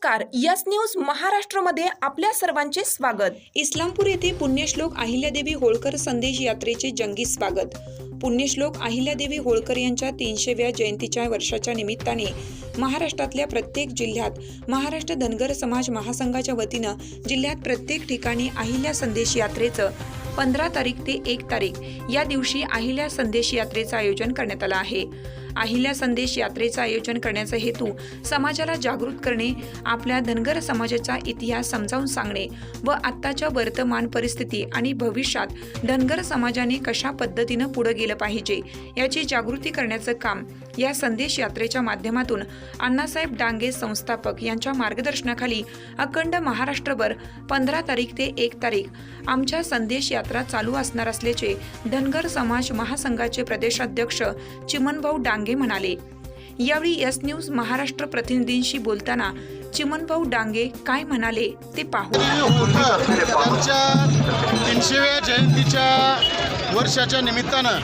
नमस्कार. Yes news महाराष्ट्रमध्ये आपल्या सर्वांचे स्वागत. इस्लामपूर येथे पुण्यश्लोक अहिल्यादेवी होळकर संदेश यात्रेचे जंगी स्वागत. पुण्यश्लोक अहिल्यादेवी होळकर यांच्या तीनशेव्या जयंतीच्या वर्षाच्या निमित्ताने महाराष्ट्रातल्या प्रत्येक जिल्ह्यात महाराष्ट्र धनगर समाज महासंघाच्या वतीनं जिल्ह्यात प्रत्येक ठिकाणी अहिल्या संदेश यात्रेचं पंधरा तारीख ते एक तारीख या दिवशी अहिल्या संदेश यात्रेचं आयोजन करण्यात आलं आहे. अहिल्या संदेश यात्रेचं आयोजन करण्याचा हेतू समाजाला जागृत करणे आपल्या धनगर समाजाचा इतिहास समजावून सांगणे व आत्ताच्या वर्तमान परिस्थिती आणि भविष्यात धनगर समाजाने कशा पद्धतीनं पुढे गेलं पाहिजे याची जागृती करण्याचं काम या संदेश यात्रेच्या माध्यमातून अण्णासाहेब डांगे संस्थापक यांच्या मार्गदर्शनाखाली अखंड महाराष्ट्रभर पंधरा तारीख ते एक तारीख आमच्या संदेश यात्रा चालू असणार असल्याचे धनगर समाज महासंघाचे प्रदेशाध्यक्ष चिमनभाऊ डांगे म्हणाले. यावेळी यस न्यूज महाराष्ट्र प्रतिनिधींशी बोलताना चिमनभाऊ डांगे काय म्हणाले ते पाहू. तीनशेव्या जयंतीच्या वर्षाच्या निमित्तानं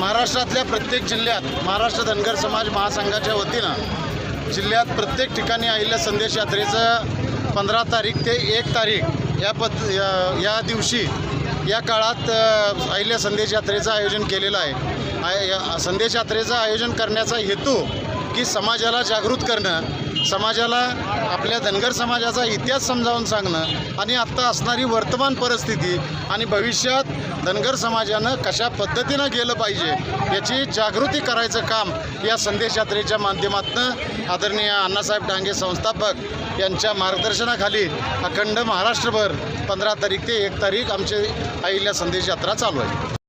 महाराष्ट्रातल्या प्रत्येक जिल्ह्यात महाराष्ट्र धनगर समाज महासंघाच्या वतीनं जिल्ह्यात प्रत्येक ठिकाणी आलेल्या संदेश यात्रेचं पंधरा तारीख ते एक तारीख या पद या दिवशी या काळात अहिल्या संदेश यात्रेचं आयोजन केलेलं आहे. आय- संदेश यात्रेचं आयोजन करण्याचा हेतू की समाजाला जागृत करणं समाजाला आपल्या धनगर समाजाचा इतिहास समजावून सांगणं आणि आत्ता असणारी वर्तमान परिस्थिती आणि भविष्यात धनगर समाजानं कशा पद्धतीनं गेलं पाहिजे याची जागृती करायचं काम या संदेश यात्रेच्या माध्यमातून आदरणीय अण्णासाहेब डांगे संस्थापक यांच्या मार्गदर्शनाखाली अखंड महाराष्ट्रभर पंधरा तारीख ते एक तारीख आमची आईल्या संदेश यात्रा चालू आहे.